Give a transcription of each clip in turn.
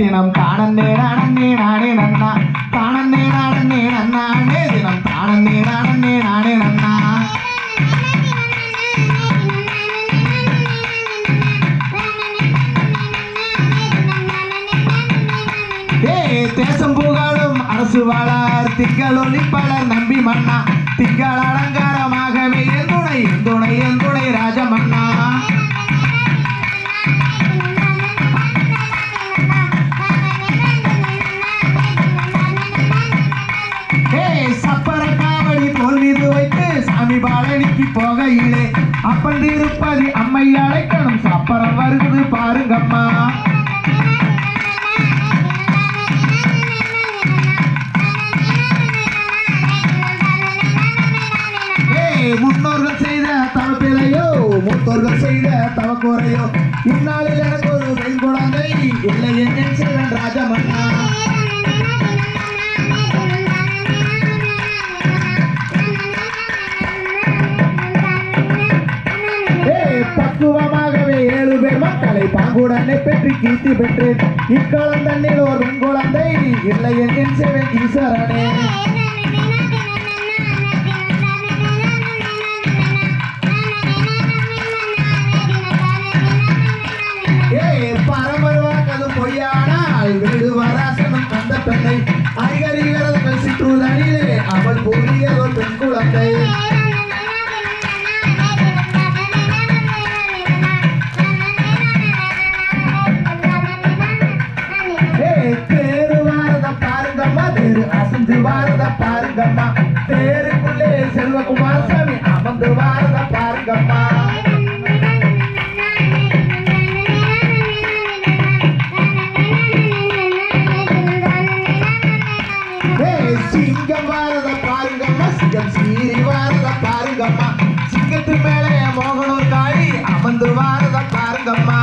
தினம் தானந்தே நானன்னே நானே நன்னா. தானந்தே நானன்னே நன்னானே தினம் தானந்தே நானன்னே நானே நன்னா. தேசம் புகழும் அரசு வாழார் திங்கள் ஒளிப்பலர் நம்பி மன்னா. திங்கள் அலங்காரமாகவே என் துணை என் துணை என் துணை ராஜமன்னா பாலனிக்கு போகையிலே அப்பன் திருப்பதி அம்மை அழைக்கணும். சப்பரம் வருகுது பாருங்கம்மா. முன்னோர்கள் செய்த தவப்பிலையோ மூத்தோர்கள் செய்த தவக்குறையோ இந்நாளில் எனக்கு ஒரு பெண் குழந்தை இல்லை என்ன செல்வன் தத்துவமாகவே ஏழு பேர் மக்களை பாங்குடனே பெற்று கீர்த்தி பெற்றேன். இக்காலம் தண்ணில் ஒரு பெண் குழந்தை இல்லை என் செல்வன் ஈஸ்வரனே. ஏய் பரம்பருவாக்கது பொய்யானால் வீடு வராசனம் தந்த பெண்ணை அறிகறிகிறதுகள் பாருங்கம்மா சிங்கம் சீரி வாரத பாருங்கம்மா. சிங்கத்து மேலே மோகனூர் தாடி அமர்ந்து வாரத பாருங்கம்மா.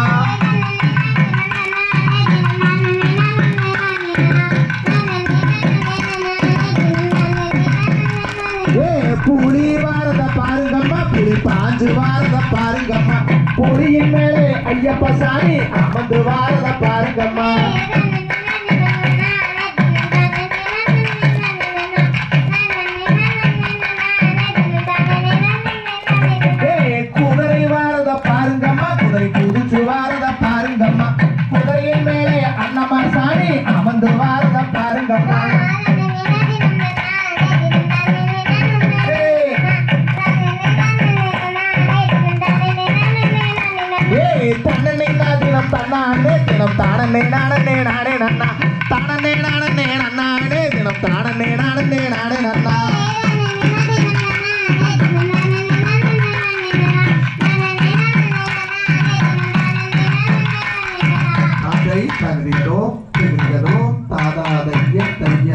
ஏ புலி வாரத பாருங்கம்மா புலி பாஞ்சு வாரத பாருங்கம்மா. புலியின் மேலே ஐயப்ப சாமி அமர்ந்து வாரத பாருங்கம்மா. தினம் தன்னானே தினம் தானே நானே நானே நன்னா. தானே நானே நன்னானே தினம் தானே நானே நானே நன்னா. அதை தருவிதோ திருவிதோ தாதாதைய தைய